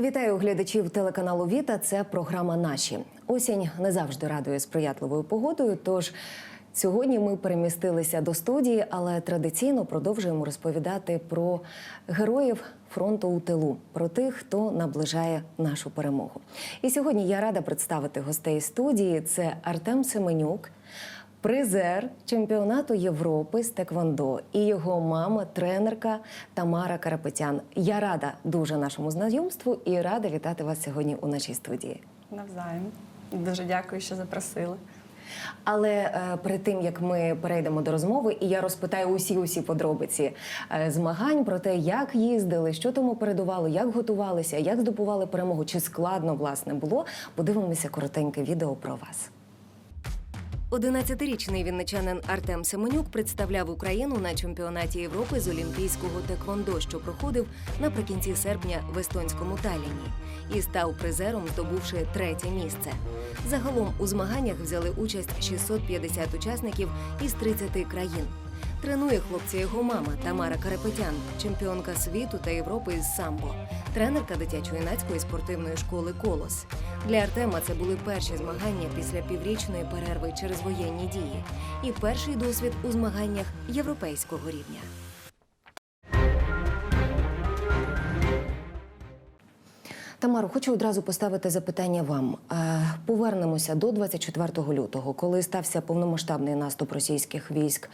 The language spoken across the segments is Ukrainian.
Вітаю глядачів телеканалу Віта. Це програма Наші. Осінь не завжди радує сприятливою погодою. Тож сьогодні ми перемістилися до студії, але традиційно продовжуємо розповідати про героїв фронту у тилу, про тих, хто наближає нашу перемогу. І сьогодні я рада представити гостей студії. Це Артем Семенюк. Призер чемпіонату Європи з Теквондо і його мама, тренерка Тамара Карапетян. Я рада дуже нашому знайомству і рада вітати вас сьогодні у нашій студії. Навзаєм. Дуже дякую, що запросили. Але е, перед тим як ми перейдемо до розмови, і я розпитаю усі усі подробиці е, змагань про те, як їздили, що тому передувало, як готувалися, як здобували перемогу, чи складно власне було. Подивимося коротеньке відео про вас. 11-річний вінничанин Артем Семенюк представляв Україну на чемпіонаті Європи з олімпійського теквондо, що проходив наприкінці серпня в естонському Талліні, і став призером, здобувши третє місце. Загалом у змаганнях взяли участь 650 учасників із 30 країн. Тренує хлопця його мама Тамара Карапетян, чемпіонка світу та Європи із самбо, тренерка дитячо-юнацької спортивної школи Колос. Для Артема це були перші змагання після піврічної перерви через воєнні дії і перший досвід у змаганнях європейського рівня. Тамаро, хочу одразу поставити запитання вам. Е, Повернемося до 24 лютого, коли стався повномасштабний наступ російських військ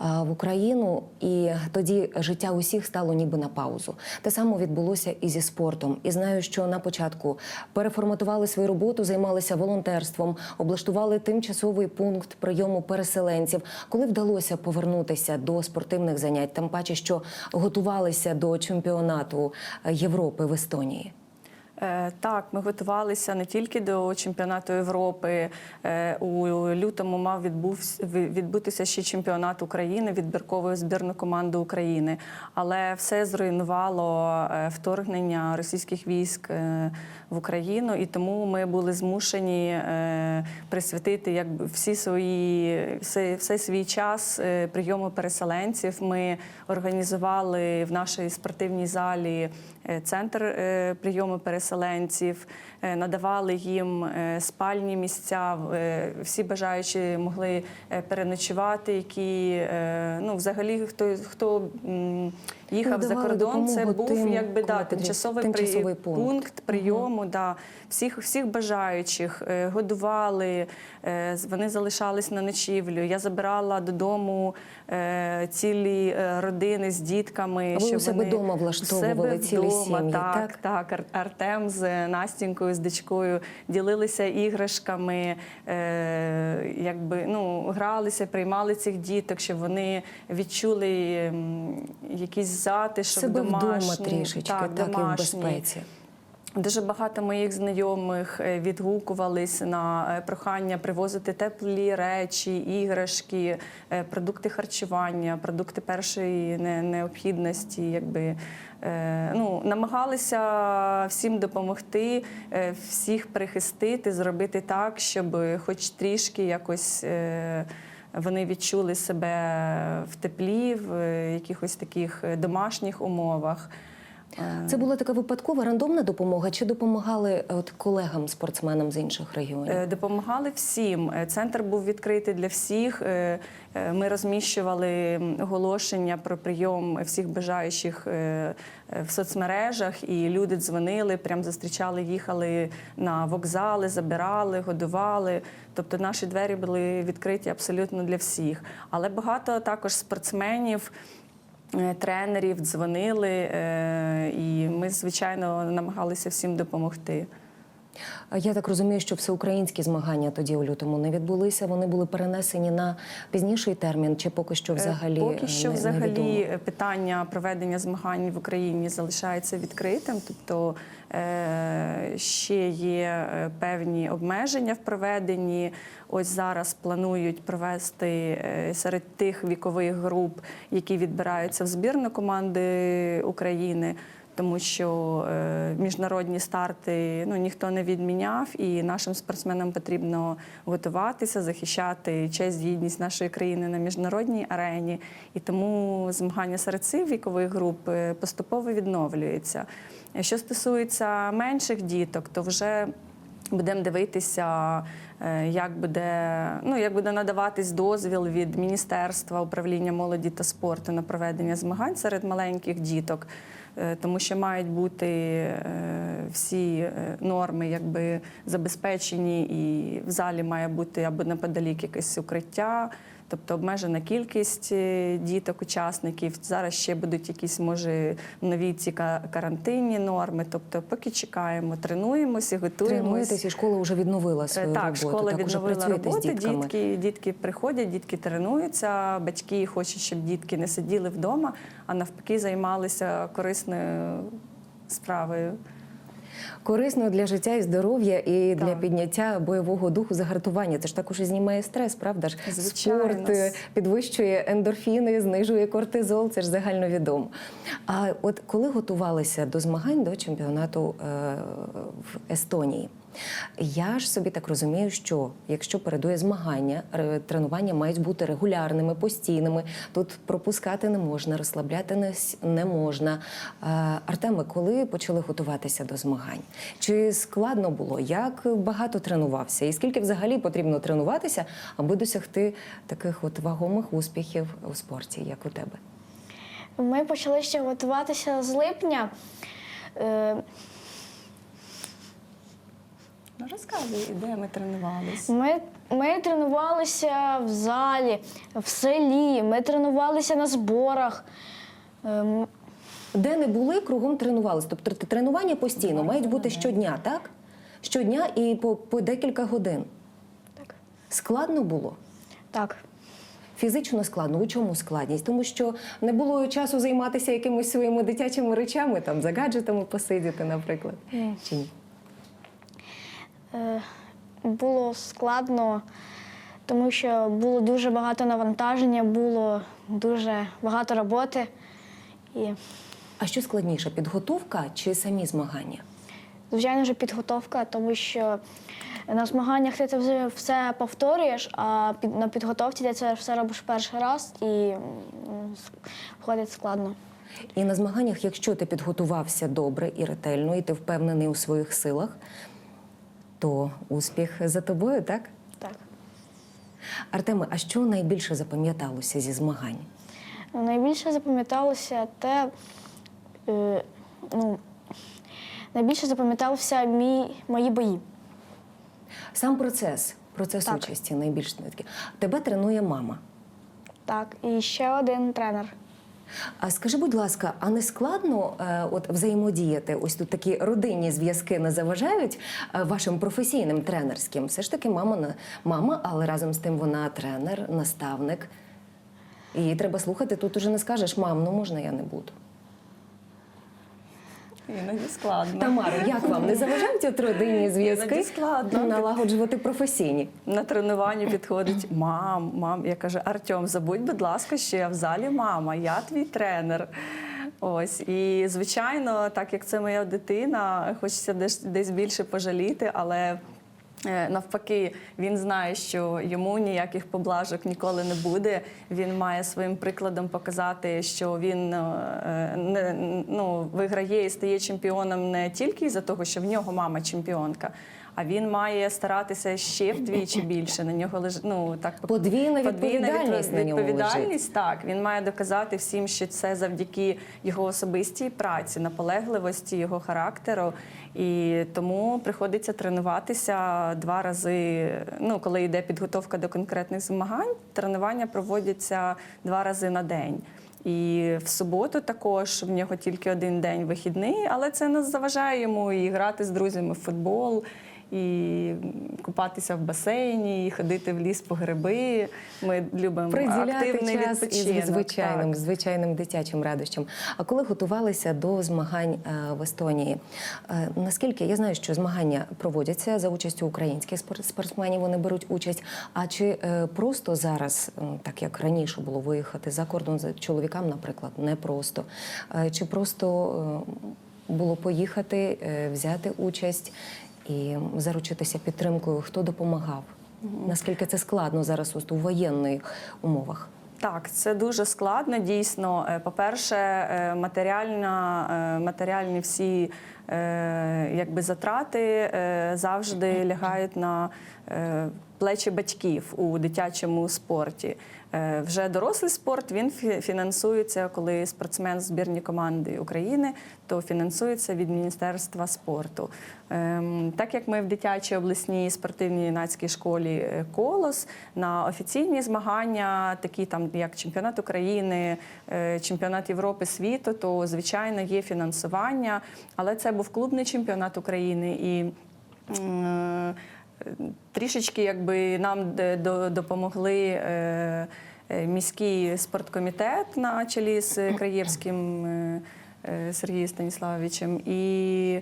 е, в Україну, і тоді життя усіх стало ніби на паузу. Те саме відбулося і зі спортом. І знаю, що на початку переформатували свою роботу, займалися волонтерством, облаштували тимчасовий пункт прийому переселенців. Коли вдалося повернутися до спортивних занять, тим паче, що готувалися до чемпіонату Європи в Естонії. Е, Так, ми готувалися не тільки до чемпіонату Європи. Е, У лютому мав відбутися ще чемпіонат України, відбіркової збірної команди України. Але все зруйнувало е, вторгнення російських військ в Україну, і тому ми були змушені присвятити якби всі свої все, все свій час прийому переселенців. Ми організували в нашій спортивній залі центр е, прийому переселенців, е, надавали їм е, спальні місця. е, Всі бажаючі могли е, переночувати, які е, ну взагалі хто хто їхав за кордон. Це був тим, якби да, тимчасовий, тимчасовий при- пункт. прийому. Да, всіх всіх бажаючих е, годували. е, Вони залишались на ночівлю. Я забирала додому е, цілі е, родини з дітками. А ви щоб у себе вони дома влаштовували цілі вдома, сім'ї, Так, так. Ар- Артем з Настінькою, з дочкою ділилися іграшками, е, якби ну гралися, приймали цих діток, щоб вони відчули якийсь затишок Себе вдома трішечки, так, і в безпеці. Дуже багато моїх знайомих е, відгукувались на е, прохання привозити теплі речі, іграшки, е, продукти харчування, продукти першої необхідності. Якби ну, намагалися всім допомогти, всіх прихистити, зробити так, щоб хоч трішки якось. Вони відчули себе в теплі, в якихось таких домашніх умовах. Це була така випадкова рандомна допомога, чи допомагали е, от колегам, спортсменам з інших регіонів? Е, Допомагали всім. Е, Центр був відкритий для всіх. Ми розміщували оголошення про прийом всіх бажаючих в соцмережах, і люди дзвонили, прям зустрічали, їхали на вокзали, забирали, годували. Тобто наші двері були відкриті абсолютно для всіх. Але багато також спортсменів. Е, Тренерів дзвонили, е, і ми, звичайно, намагалися всім допомогти. Я так розумію, що всеукраїнські змагання тоді у лютому не відбулися. Вони були перенесені на пізніший термін, чи поки що взагалі Е, Поки е, що, не- взагалі, невідомо? питання проведення змагань в Україні залишається відкритим, тобто е, ще є е, певні обмеження в проведенні. Ось зараз планують провести серед тих вікових груп, які відбираються в збірну команди України. Тому що е, міжнародні старти ну ніхто не відміняв, і нашим спортсменам потрібно готуватися, захищати честь гідність нашої країни на міжнародній арені. І тому змагання серед цих вікових груп е, поступово відновлюється. Що стосується менших діток, то вже будемо дивитися, е, як буде, ну, як буде надаватись дозвіл від Міністерства управління молоді та спорту на проведення змагань серед маленьких діток. Е, Тому що мають бути е, всі е, норми якби забезпечені, і в залі має бути або неподалік якесь укриття, тобто обмежена кількість е, діток, учасників. Зараз ще будуть якісь, може, нові ці карантинні норми. Тобто, поки чекаємо, тренуємося, готуємося. Тренуєтесь, і школа вже відновила свою Так, роботу. школа так, уже відновила роботу. Дітки, дітки приходять, дітки тренуються. Батьки хочуть, щоб дітки не сиділи вдома, а навпаки займалися корисною справою. Корисно для життя і здоров'я, і для підняття бойового духу, загартування. Це ж також і знімає стрес, правда ж? Звичайно. Спорт е, підвищує ендорфіни, знижує кортизол. Це ж загальновідомо. А от коли готувалися до змагань до чемпіонату е, в Естонії. Я ж собі так розумію, що якщо передує змагання, тренування мають бути регулярними, постійними. Тут пропускати не можна, розслабляти не, можна. Е, Артеме, коли почали готуватися до змагань? Чи складно було? Як багато тренувався? І скільки взагалі потрібно тренуватися, аби досягти таких от вагомих успіхів у спорті, як у тебе? Ми почали ще готуватися з липня. Ну розказуй, де ми тренувалися. Ми, ми тренувалися в залі, в селі, ми тренувалися на зборах. Ем, Де не були, кругом тренувалися. Тобто т- тренування постійно мають бути щодня, так? Щодня і по, по декілька годин. Так. Складно було? Так. Фізично складно. У чому складність? Тому що не було часу займатися якимись своїми дитячими речами, там за гаджетами посидіти, наприклад. Чи ні? Було складно, тому що було дуже багато навантаження, було дуже багато роботи. І, А що складніше, підготовка чи самі змагання? звичайно, вже підготовка, тому що на змаганнях ти це вже все повторюєш, а під, на підготовці ти це все робиш перший раз і м, с- виходить складно. І на змаганнях, якщо ти підготувався добре і ретельно, і ти впевнений у своїх силах, то успіх за тобою, так? Так. Артеме, а що найбільше запам'яталося зі змагань? Ну, Найбільше запам'яталося те, е, ну, найбільше запам'ятався мій, мої бої. Сам процес, процес Так. участі найбільш такий. Тебе тренує мама. Так, і ще один тренер. А скажи, будь ласка, а не складно е, от взаємодіяти? Ось тут такі родинні зв'язки не заважають е, вашим професійним тренерським? Все ж таки, мама на мама, але разом з тим вона тренер, наставник. І треба слухати. Тут уже не скажеш, мам, ну можна я не буду. Іноді складно. Тамара, як вам не заважають от родинні зв'язки складно. налагоджувати професійні? На тренуванні підходить мам, мам. Я кажу, Артем, забудь, будь ласка, що я в залі мама, я твій тренер. Ось і звичайно, так як це моя дитина, хочеться десь, десь більше пожаліти, але. Е, Навпаки, він знає, що йому ніяких поблажок ніколи не буде. Він має своїм прикладом показати, що він е, не ну, виграє і стає чемпіоном не тільки за того, що в нього мама чемпіонка, а він має старатися ще вдвічі більше. На нього лежить ну так Подвійна відповідальність на лежить. відповідальність. Так він має доказати всім, що це завдяки його особистій праці, наполегливості, його характеру. І тому приходиться тренуватися два рази. Ну, коли йде підготовка до конкретних змагань, тренування проводяться два рази на день. І в суботу також в нього тільки один день вихідний, але це не заважає йому і грати з друзями в футбол, і купатися в басейні, і ходити в ліс по гриби. Ми любимо Приділяти активний час відпочинок. із звичайним, так. звичайним дитячим радощам. А коли готувалися до змагань е, в Естонії, е, наскільки я знаю, що змагання проводяться за участю українських спор- спортсменів, вони беруть участь. А чи е, просто зараз, так як раніше було виїхати за кордон за чоловікам, наприклад, не просто, чи просто було поїхати, взяти участь і заручитися підтримкою? Хто допомагав? Наскільки це складно зараз у воєнних умовах? Так, це дуже складно. Дійсно, Е, по-перше, е, матеріальна, е, матеріальні всі якби затрати завжди лягають на плечі батьків у дитячому спорті. Е, Вже дорослий спорт він фі- фінансується, коли спортсмен збірні команди України, то фінансується від Міністерства спорту. Ем, Так як ми в дитячій обласній спортивній юнацькій школі е, Колос на офіційні змагання, такі там як чемпіонат України, е, чемпіонат Європи, світу, то звичайно є фінансування, але це був клубний чемпіонат України і. Трішечки якби нам допомогли е, е, міський спорткомітет на чолі з Краєвським е, Сергієм Станіславовичем. І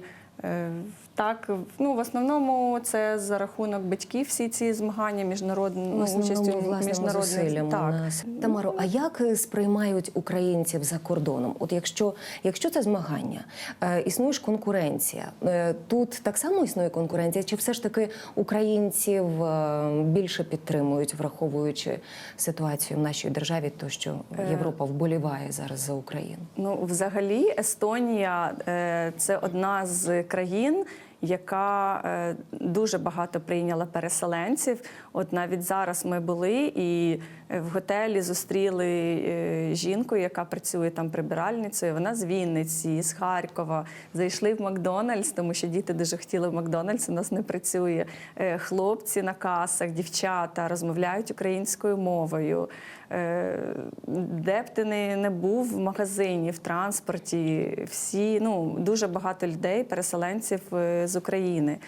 так, ну в основному це за рахунок батьків всі ці змагання, міжнародну В основному, участю міжнародних так. Тамаро, а як е, сприймають українців за кордоном? От якщо, якщо це змагання, е, існує ж конкуренція. Е, тут так само існує конкуренція, чи все ж таки українців е, більше підтримують, враховуючи ситуацію в нашій державі, то що Європа вболіває зараз за Україну? Ну, взагалі, Естонія е, це одна з країн, яка е, дуже багато прийняла переселенців. От навіть зараз ми були і е, в готелі зустріли е, жінку, яка працює там прибиральницею. Вона з Вінниці, з Харкова. Зайшли в Макдональдс, тому що діти дуже хотіли в Макдональдс. У нас не працює. Е, Хлопці на касах, дівчата розмовляють українською мовою. Де б ти не, був в магазині, в транспорті, всі ну дуже багато людей, переселенців з України.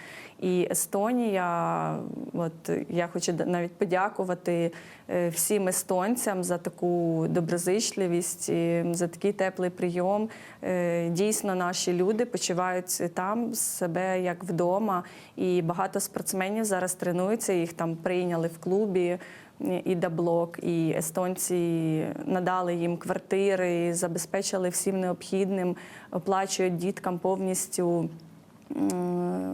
І Естонія, от я хочу навіть подякувати е, всім естонцям за таку доброзичливість, за такий теплий прийом. Е, Дійсно, наші люди почувають там себе як вдома, і багато спортсменів зараз тренуються. Їх там прийняли в клубі і Даблок, і естонці надали їм квартири, забезпечили всім необхідним, оплачують діткам повністю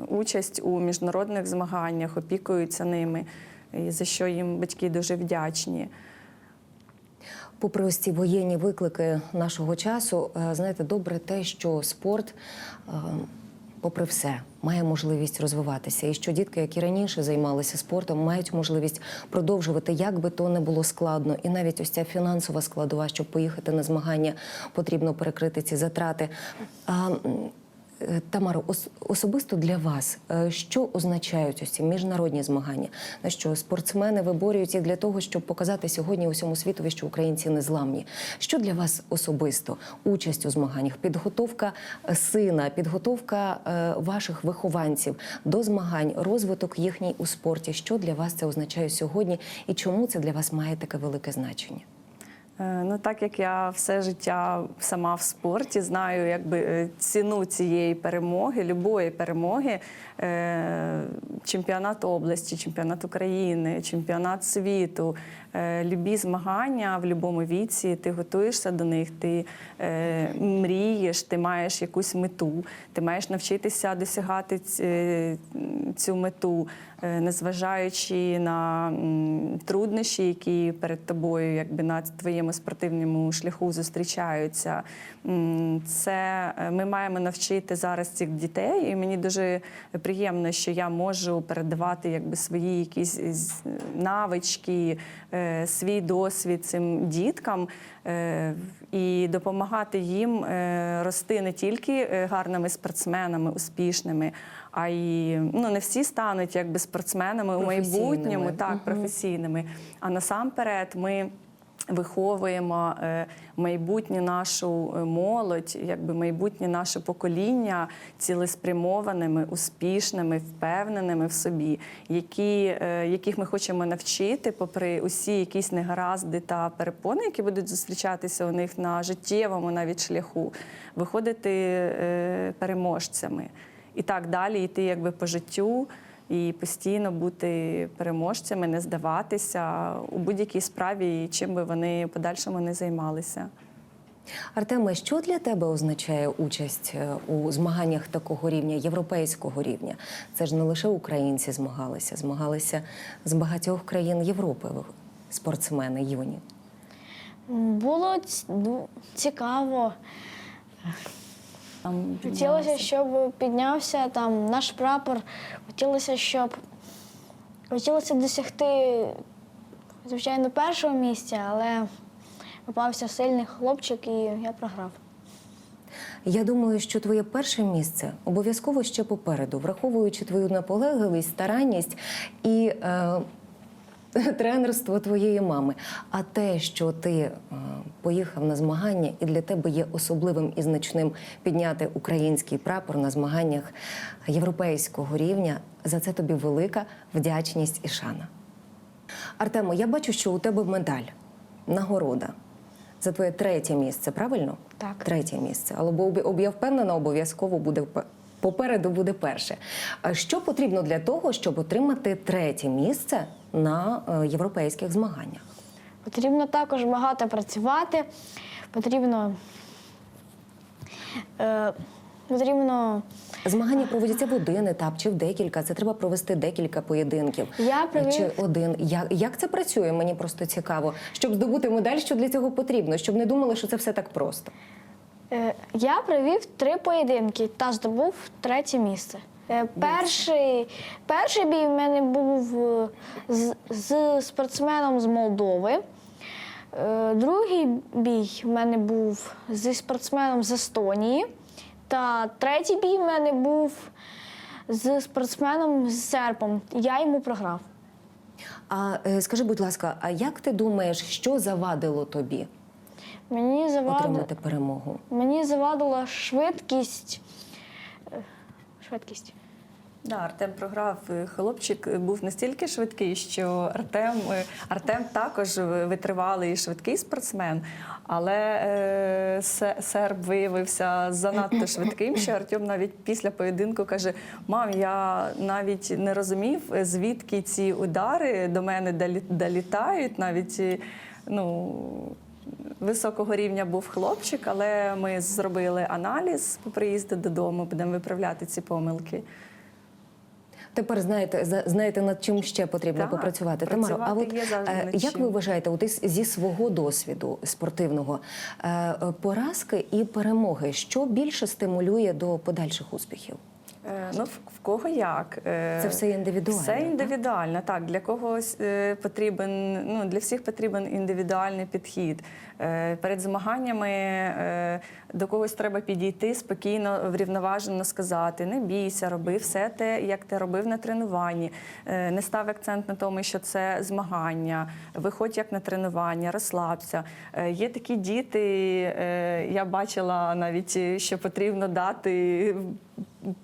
участь у міжнародних змаганнях, опікуються ними, і за що їм батьки дуже вдячні. Попри ось ці воєнні виклики нашого часу, е, знаєте, добре те, що спорт, е, попри все, має можливість розвиватися, і що дітки, які раніше займалися спортом, мають можливість продовжувати, як би то не було складно. І навіть ось ця фінансова складова, щоб поїхати на змагання, потрібно перекрити ці затрати. Е, Тамаро, особисто для вас, е, що означають ось ці міжнародні змагання? На що спортсмени виборюють їх для того, щоб показати сьогодні усьому світові, що українці не зламні. Що для вас особисто участь у змаганнях, підготовка е, сина, підготовка ваших вихованців до змагань, розвиток їхній у спорті? Що для вас це означає сьогодні, і чому це для вас має таке велике значення? Е, Ну, так як я все життя сама в спорті, знаю якби е, ціну цієї перемоги, любої перемоги, е, чемпіонат області, чемпіонат України, чемпіонат світу, любі змагання в будь-якому віці, ти готуєшся до них, ти е, мрієш, ти маєш якусь мету, ти маєш навчитися досягати е, цю мету, е, незважаючи на труднощі, які перед тобою, якби на твоєму спортивному шляху зустрічаються. Це е, ми маємо навчити зараз цих дітей, і мені дуже приємно, що я можу передавати якби свої якісь навички, е, свій досвід цим діткам е, і допомагати їм е, рости не тільки е, гарними спортсменами, успішними, а й ну не всі стануть якби спортсменами у майбутньому, так професійними. А насамперед ми. Виховуємо е, майбутню нашу е, молодь, якби майбутнє наше покоління цілеспрямованими, успішними, впевненими в собі, які, е, яких ми хочемо навчити, попри усі якісь негаразди та перепони, які будуть зустрічатися у них на життєвому навіть шляху, виходити переможцями. І так далі йти якби по життю і постійно бути переможцями, не здаватися у будь-якій справі, чим би вони подальшому не займалися. Артеме, що для тебе означає участь е, у змаганнях такого рівня, європейського рівня? Це ж не лише українці змагалися, змагалися з багатьох країн Європи спортсмени юні. Було ну, цікаво. Там Хотілося, щоб піднявся там наш прапор. Хотілося, щоб хотілося досягти, звичайно, першого місця, але попався сильний хлопчик і я програв. Я думаю, що твоє перше місце обов'язково ще попереду, враховуючи твою наполегливість, старанність і е, тренерство твоєї мами. А те, що ти е, поїхав на змагання, і для тебе є особливим і значним підняти український прапор на змаганнях європейського рівня, за це тобі велика вдячність і шана. Артемо, я бачу, що у тебе медаль, нагорода за твоє третє місце, правильно? Так. Третє місце. Але бо я впевнена, обов'язково буде попереду буде перше. Що потрібно для того, щоб отримати третє місце на е, європейських змаганнях? Потрібно також багато працювати, потрібно, е, потрібно Змагання проводяться в один етап чи в декілька. Це треба провести декілька поєдинків. Я провів- Чи один. Як, як це працює? Мені просто цікаво. Щоб здобути медаль, що для цього потрібно, щоб не думали, що це все так просто. Е, Я провів три поєдинки та здобув третє місце. Е, Перший, перший бій в мене був е, з, з спортсменом з Молдови. Другий бій в мене був зі спортсменом з Естонії. Та третій бій в мене був з спортсменом з серпом. Я йому програв. А скажи, будь ласка, а як ти думаєш, що завадило тобі Мені завадило, отримати перемогу? мені завадила швидкість. е, Швидкість. Да, Артем програв. Хлопчик був настільки швидкий, що Артем, е, Артем також витривалий і швидкий спортсмен, але е, серб виявився занадто швидким, що Артем навіть після поєдинку каже: Мам, я навіть не розумів, звідки ці удари до мене долітають. Навіть е, ну. Високого рівня був хлопчик, але ми зробили аналіз по приїзду додому, будемо виправляти ці помилки. Тепер знаєте, знаєте, над чим ще потрібно Так, попрацювати. Тамаро, а от е, як ви вважаєте, от зі свого досвіду спортивного е, поразки і перемоги, що більше стимулює до подальших успіхів? Е, Ну, в, кого як? Е, Це все індивідуально, Все індивідуально, так. Для когось е, потрібен, ну, для всіх потрібен індивідуальний підхід. Перед змаганнями до когось треба підійти спокійно, врівноважено сказати: не бійся, роби все те, як ти робив на тренуванні. Не став акцент на тому, що це змагання. Виходь як на тренування, розслабся. Є такі діти, я бачила навіть, що потрібно дати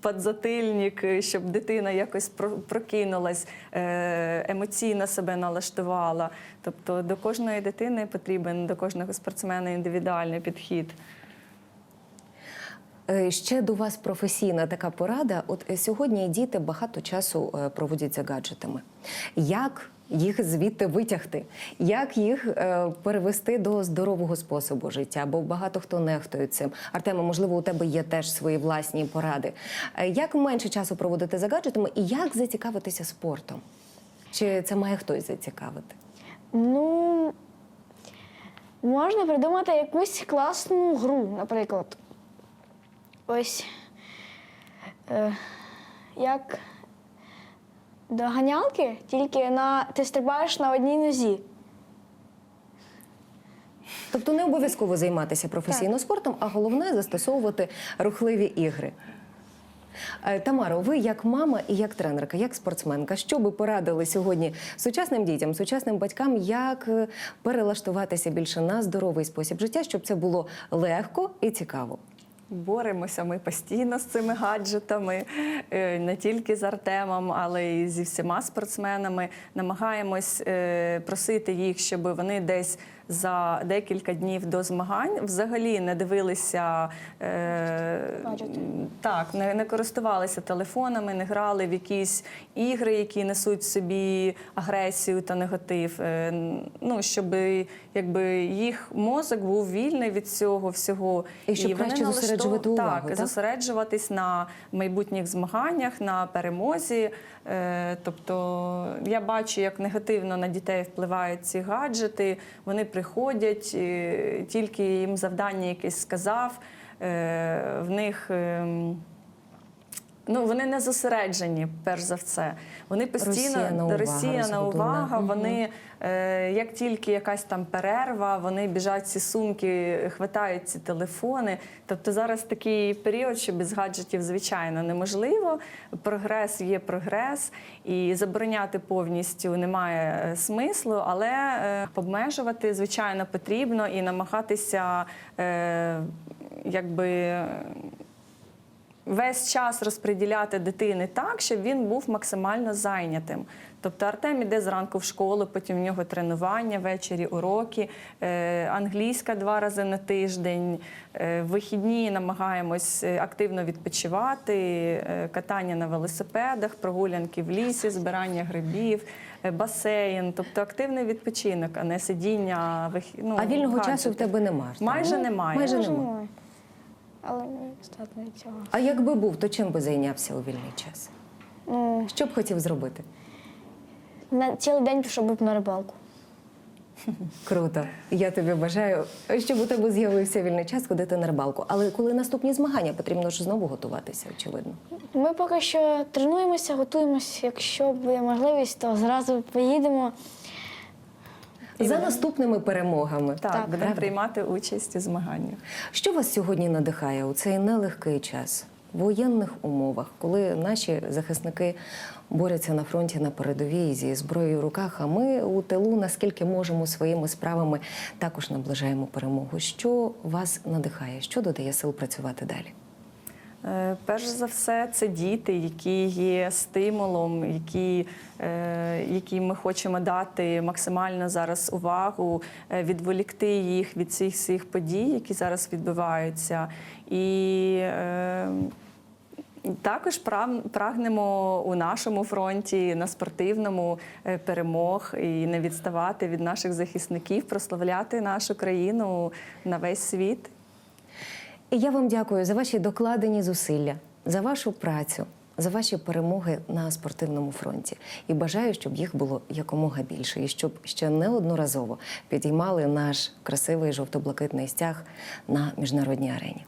подзатильник, е, щоб дитина якось прокинулась, е, емоційно себе налаштувала. Тобто до кожної дитини потрібен, до кожного спортсмена індивідуальний підхід. Е, Ще до вас професійна така порада. От сьогодні діти багато часу проводять за гаджетами. Як їх звідти витягти? Як їх е, перевести до здорового способу життя? Бо багато хто нехтує цим. Артема, можливо, у тебе є теж свої власні поради. Е, Як менше часу проводити за гаджетами і як зацікавитися спортом? Чи це має хтось зацікавити? Ну, можна придумати якусь класну гру, наприклад. Ось е, як доганялки, тільки на, ти стрибаєш на одній нозі. Тобто не обов'язково займатися професійно спортом, а головне застосовувати рухливі ігри. Е, Тамаро, ви як мама і як тренерка, як спортсменка, що би порадили сьогодні сучасним дітям, сучасним батькам, як е, перелаштуватися більше на здоровий спосіб життя, щоб це було легко і цікаво? Боремося ми постійно з цими гаджетами, е, не тільки з Артемом, але й зі всіма спортсменами. Намагаємось е, просити їх, щоб вони десь за декілька днів до змагань взагалі не дивилися е, так, не, не користувалися телефонами, не грали в якісь ігри, які несуть в собі агресію та негатив. Е, Ну щоб якби їх мозок був вільний від цього всього, І щоб вони краще зосереджувати увагу, так, так? зосереджуватись на майбутніх змаганнях, на перемозі. Е, Тобто я бачу, як негативно на дітей впливають ці гаджети. Вони приходять, е, тільки їм завдання якесь сказав. е, В них. Ну, вони не зосереджені, перш за все. Вони постійно увага, розсіяна увага. Вони е, як тільки якась там перерва, вони біжать ці сумки, хватають ці телефони. Тобто зараз такий період, що без гаджетів звичайно неможливо. Прогрес є прогрес, і забороняти повністю немає е, смислу, але е, обмежувати звичайно потрібно і намагатися е, якби весь час розподіляти дитини так, щоб він був максимально зайнятим. Тобто Артем іде зранку в школу, потім в нього тренування, ввечері уроки, е, англійська два рази на тиждень. Е, в вихідні намагаємось е, активно відпочивати, катання на велосипедах, прогулянки в лісі, збирання грибів, басейн, тобто активний відпочинок, а не сидіння ну, А вільного часу в тебе немає? Майже немає. Майже немає. Але не достатньо цього. А якби був, то чим би зайнявся у вільний час? Ну, Що б хотів зробити? на цілий день пішов би на рибалку. Круто. Я тобі бажаю, щоб у тебе з'явився вільний час ходити на рибалку. Але коли наступні змагання, потрібно ж знову готуватися, очевидно. Ми поки що тренуємося, готуємося. Якщо буде можливість, то зразу поїдемо. За наступними перемогами. Так, Так. будемо приймати участь у змаганнях. Що вас сьогодні надихає у цей нелегкий час? В воєнних умовах, коли наші захисники борються на фронті на передовій зі зброєю в руках, а ми у тилу, наскільки можемо своїми справами, також наближаємо перемогу. Що вас надихає? Що додає сил працювати далі? Е, Перш за все, це діти, які є стимулом, які, е, які ми хочемо дати максимально зараз увагу, е, відволікти їх від цих всіх подій, які зараз відбуваються. І також прагнемо у нашому фронті на спортивному перемог і не відставати від наших захисників, прославляти нашу країну на весь світ. І я вам дякую за ваші докладені зусилля, за вашу працю, за ваші перемоги на спортивному фронті. І бажаю, щоб їх було якомога більше, і щоб ще неодноразово підіймали наш красивий жовто-блакитний стяг на міжнародній арені.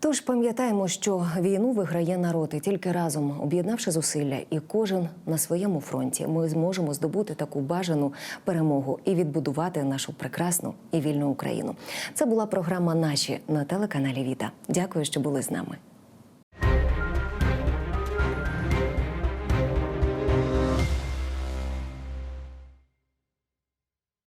Тож пам'ятаємо, що війну виграє народ, і тільки разом, об'єднавши зусилля, і кожен на своєму фронті, ми зможемо здобути таку бажану перемогу і відбудувати нашу прекрасну і вільну Україну. Це була програма Наші на телеканалі Віта. Дякую, що були з нами.